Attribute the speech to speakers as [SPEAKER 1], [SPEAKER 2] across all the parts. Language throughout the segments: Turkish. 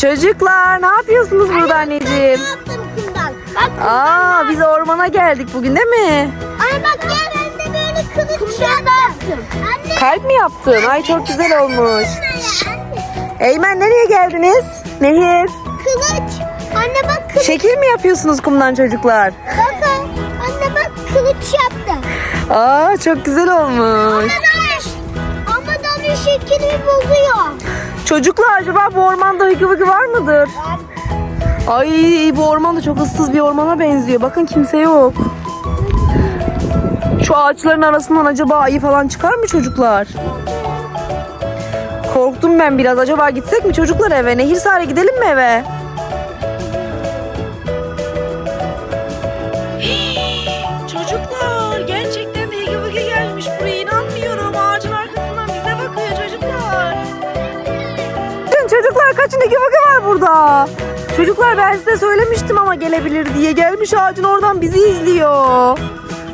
[SPEAKER 1] Çocuklar ne yapıyorsunuz burada anneciğim?
[SPEAKER 2] Ne yaptın kumdan? Bak
[SPEAKER 1] Aa biz ormana geldik bugün değil mi?
[SPEAKER 2] Anne bak gel ben de böyle kılıç yaptım. Anne.
[SPEAKER 1] Kalp mi yaptın? Ay çok güzel olmuş.
[SPEAKER 2] Anne.
[SPEAKER 1] Eymen nereye geldiniz? Nehir.
[SPEAKER 2] Kılıç. Anne bak kılıç.
[SPEAKER 1] Şekil mi yapıyorsunuz kumdan çocuklar?
[SPEAKER 2] Bakın. Anne bak kılıç yaptım.
[SPEAKER 1] Aa çok güzel olmuş.
[SPEAKER 2] Ama da bir şekilmi bozuyor.
[SPEAKER 1] Çocuklar acaba bu ormanda hıkı vıkı var mıdır? Ay bu orman da çok ıssız bir ormana benziyor. Bakın kimse yok. Şu ağaçların arasından acaba ayı falan çıkar mı çocuklar? Korktum ben biraz. Acaba gitsek mi çocuklar eve? Nehir Sare gidelim mi eve? Higi Vigi var burada. Çocuklar ben size söylemiştim ama gelebilir diye. Gelmiş ağacın oradan bizi izliyor.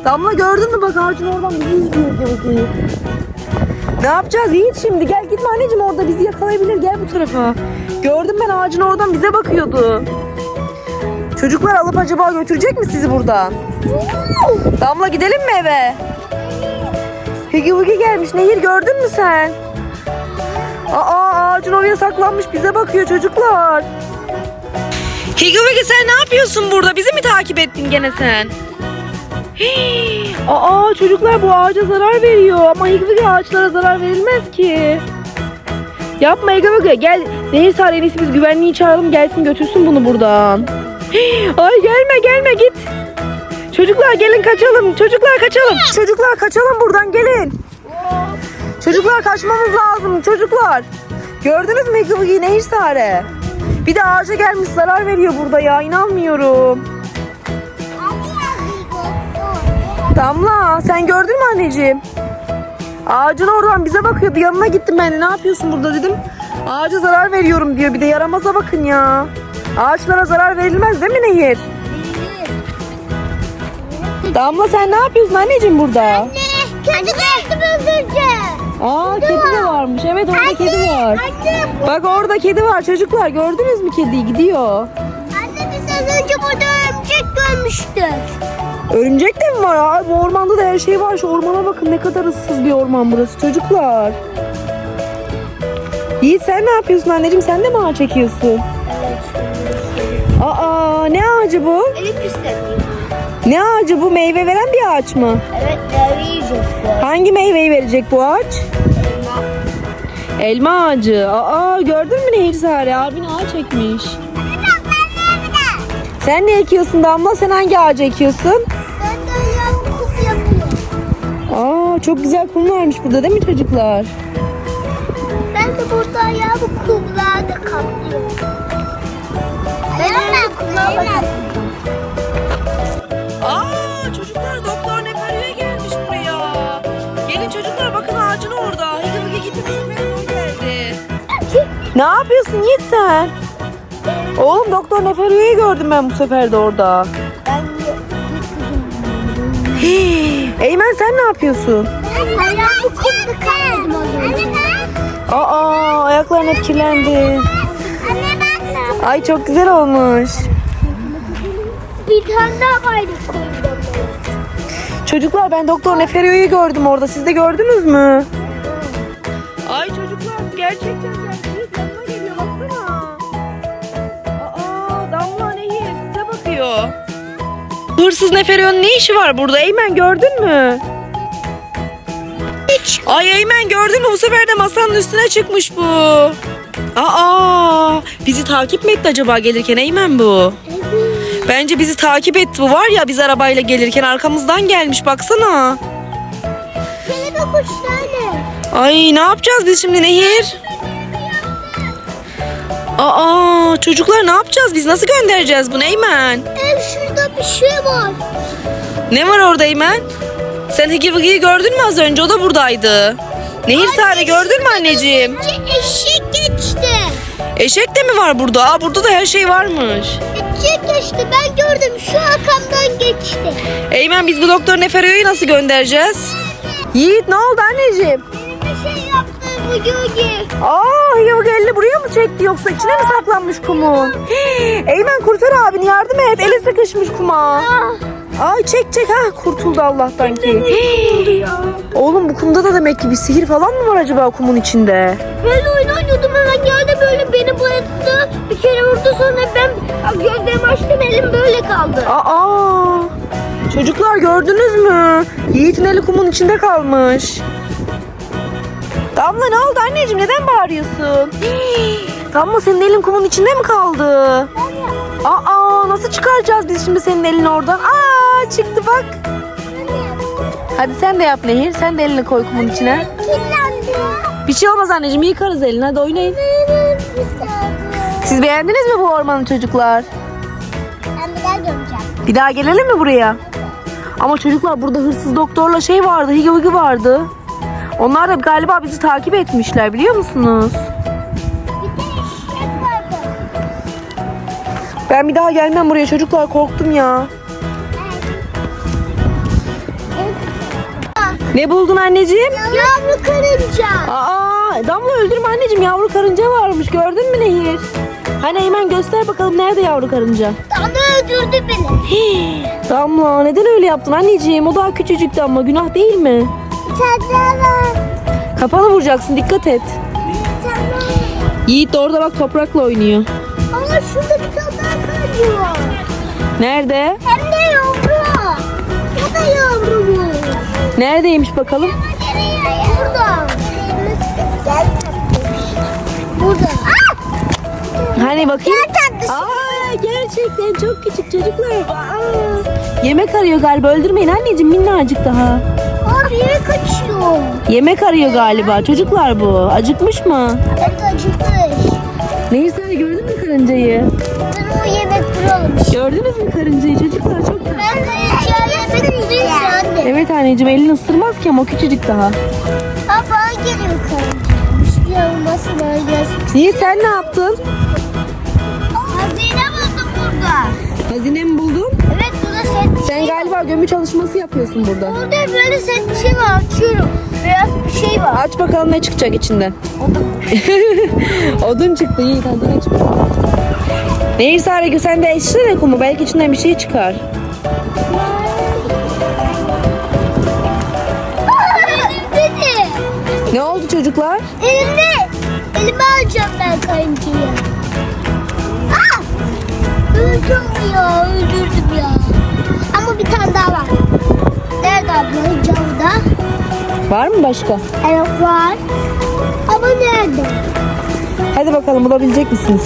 [SPEAKER 1] Damla gördün mü bak ağacın oradan bizi izliyor Vigi. Ne yapacağız Yiğit şimdi? Gel gitme anneciğim orada bizi yakalayabilir. Gel bu tarafa. Gördüm ben ağacın oradan bize bakıyordu. Çocuklar alıp acaba götürecek mi sizi buradan? Damla gidelim mi eve? Higi Vigi gelmiş. Nehir gördün mü sen? Aa ağacın oraya saklanmış bize bakıyor çocuklar. Higi Vigi sen ne yapıyorsun burada? Bizi mi takip ettin gene sen? Hii, Aa çocuklar bu ağaca zarar veriyor ama Higi Vigi ağaçlara zarar verilmez ki. Yapma Higi Vigi gel. En iyisi biz güvenliği çağıralım gelsin götürsün bunu buradan. Hii, Ay gelme gelme git. Çocuklar gelin kaçalım. Çocuklar kaçalım. Çocuklar kaçalım buradan gelin. Çocuklar kaçmamız lazım çocuklar. Gördünüz mü Vigi Nehir Sare? Bir de ağaca gelmiş zarar veriyor burada ya inanmıyorum. Damla sen gördün mü anneciğim? Ağacın oradan bize bakıyordu. Yanına gittim ben de. Ne yapıyorsun burada dedim. Ağaca zarar veriyorum diyor. Bir de yaramaza bakın ya. Ağaçlara zarar verilmez değil mi Nehir? Damla sen ne yapıyorsun anneciğim burada?
[SPEAKER 2] Anne. Kedi geldi özürce.
[SPEAKER 1] Aa kedi de varmış. Evet orada kedi var.
[SPEAKER 2] Anne. bu-
[SPEAKER 1] Bak orada kedi var çocuklar. Gördünüz mü kediyi? Gidiyor.
[SPEAKER 2] Anne biz az önce burada örümcek görmüştük.
[SPEAKER 1] Örümcek de mi var? Aa, bu ormanda da her şey var. Şu ormana bakın ne kadar ıssız bir orman burası çocuklar. Yiğit sen ne yapıyorsun anneciğim? Sen de mi ağaç çekiyorsun? Aa ne ağacı bu?
[SPEAKER 2] Elif istemiyor.
[SPEAKER 1] Ne ağacı bu? Meyve veren bir ağaç mı?
[SPEAKER 2] Evet meyve yiyeceğiz bu.
[SPEAKER 1] Hangi meyveyi verecek bu ağaç? Elma ağacı. Aa gördün mü Nehir Sare? Abin ağaç ekmiş. Sen ne ekiyorsun Damla? Sen hangi ağacı ekiyorsun?
[SPEAKER 2] Ben de yavru kup yapıyorum.
[SPEAKER 1] Aa çok güzel kum varmış burada değil mi çocuklar?
[SPEAKER 2] Ben de burada yavru kumlarda kaplıyorum. Ben de kumlarda
[SPEAKER 1] Aa Ne yapıyorsun Yiğit sen? Oğlum doktor Neferyo'yu gördüm ben bu sefer de orada.
[SPEAKER 2] Ben
[SPEAKER 1] Hii, Eymen sen ne yapıyorsun?
[SPEAKER 2] Ayağımı kumda kaydım az önce.
[SPEAKER 1] Aa ayakların hep kirlendi.
[SPEAKER 2] Anne bak.
[SPEAKER 1] Ay çok güzel olmuş.
[SPEAKER 2] Bir tane daha vardı kumda.
[SPEAKER 1] Çocuklar ben Doktor Neferyo'yu gördüm orada. Siz de gördünüz mü? Ay çocuklar gerçekten Hırsız Neferyo'nun ne işi var burada? Eymen gördün mü?
[SPEAKER 2] Hiç.
[SPEAKER 1] Ay Eymen gördün mü? Bu sefer de masanın üstüne çıkmış bu. Aa bizi takip mi etti acaba gelirken Eymen bu? Bence bizi takip etti bu var ya biz arabayla gelirken arkamızdan gelmiş baksana.
[SPEAKER 2] Kelebek kuşlarla.
[SPEAKER 1] Ay ne yapacağız biz şimdi Nehir? Aa çocuklar ne yapacağız biz nasıl göndereceğiz bunu Eymen?
[SPEAKER 2] Ev şurada bir şey var.
[SPEAKER 1] Ne var orada Eymen? Sen Higi Vigi'yi gördün mü az önce o da buradaydı. Nehir Sare gördün mü anneciğim?
[SPEAKER 2] Eşek geçti.
[SPEAKER 1] Eşek de mi var burada? Aa burada da her şey varmış.
[SPEAKER 2] Eşek geçti ben gördüm şu arkamdan geçti.
[SPEAKER 1] Eymen biz bu doktor Neferyo'yu nasıl göndereceğiz? Yiğit ne oldu anneciğim?
[SPEAKER 2] Benim bir şey yaptığım Hugi Hugi.
[SPEAKER 1] Aa Hıyavuk elini buraya mı çekti yoksa içine mi saklanmış kumun? Eymen kurtar abini yardım et. Eli sıkışmış kuma. Ay çek çek ha kurtuldu Allah'tan ki. Hii. Oğlum bu kumda da demek ki bir sihir falan mı var acaba kumun içinde?
[SPEAKER 2] Böyle oyun oynuyordum hemen geldi böyle beni bayılttı. Bir kere vurdu sonra ben gözlerimi açtım elim böyle kaldı.
[SPEAKER 1] Aa çocuklar gördünüz mü? Yiğit'in eli kumun içinde kalmış. Damla ne oldu anneciğim neden bağırıyorsun? Hii, Damla senin elin kumun içinde mi kaldı? Aa nasıl çıkaracağız biz şimdi senin elini oradan? Aa çıktı bak. Hadi sen de yap Nehir. Sen de elini koy kumun içine.
[SPEAKER 2] Kirlendi.
[SPEAKER 1] Bir şey olmaz anneciğim yıkarız elini hadi oynayın. Siz beğendiniz mi bu ormanı çocuklar?
[SPEAKER 2] Ben bir daha göreceğim.
[SPEAKER 1] Bir daha gelelim mi buraya? Ama çocuklar burada hırsız doktorla şey vardı, higi vardı. Onlar da galiba bizi takip etmişler biliyor musunuz? Ben bir daha gelmem buraya çocuklar korktum ya. Ne buldun anneciğim?
[SPEAKER 2] Yavru karınca.
[SPEAKER 1] Aa, Damla öldürme anneciğim yavru karınca varmış gördün mü Nehir? Hani hemen göster bakalım nerede yavru karınca?
[SPEAKER 2] Damla öldürdü beni.
[SPEAKER 1] Hii, Damla neden öyle yaptın anneciğim? O daha küçücüktü ama günah değil mi?
[SPEAKER 2] Daha var.
[SPEAKER 1] Vuracaksın dikkat et.
[SPEAKER 2] Var.
[SPEAKER 1] Yiğit de orada bak toprakla oynuyor.
[SPEAKER 2] Ama şurada bir karınca var.
[SPEAKER 1] Nerede?
[SPEAKER 2] Hem de yavru. O da yavru bu.
[SPEAKER 1] Neredeymiş bakalım?
[SPEAKER 2] Burada. Burada.
[SPEAKER 1] Hani bakayım. Aa gerçekten çok küçük çocuklar. Aa, yemek arıyor galiba öldürmeyin anneciğim minnacık daha.
[SPEAKER 2] Aa bir yere kaçıyor.
[SPEAKER 1] Yemek arıyor galiba çocuklar bu. Acıkmış mı?
[SPEAKER 2] Evet acıkmış.
[SPEAKER 1] Neyse gördün mü karıncayı?
[SPEAKER 2] Ben o yemek buralım.
[SPEAKER 1] Gördünüz mü karıncayı çocuklar çok tatlı.
[SPEAKER 2] Ben de ya yemek bulayım anne.
[SPEAKER 1] Evet anneciğim elini ısırmaz ki ama o küçücük daha.
[SPEAKER 2] Aa bana geliyor karınca. Ya olmasın bana gelsin.
[SPEAKER 1] Yiğit sen ne yaptın? Galiba gömü çalışması yapıyorsun burada.
[SPEAKER 2] Burada böyle set bir şey var açıyorum. Beyaz bir şey var.
[SPEAKER 1] Aç bakalım ne çıkacak içinden. Odun çıktı Yiğit hadi ne çıktı? Neyse Aragül sen de eşsene kumu belki içinden bir şey çıkar. Ne oldu çocuklar?
[SPEAKER 2] Elimde. Elime alacağım ben kayıncıyı.
[SPEAKER 1] Var mı başka?
[SPEAKER 2] Evet var. Ama nerede?
[SPEAKER 1] Hadi bakalım bulabilecek misiniz?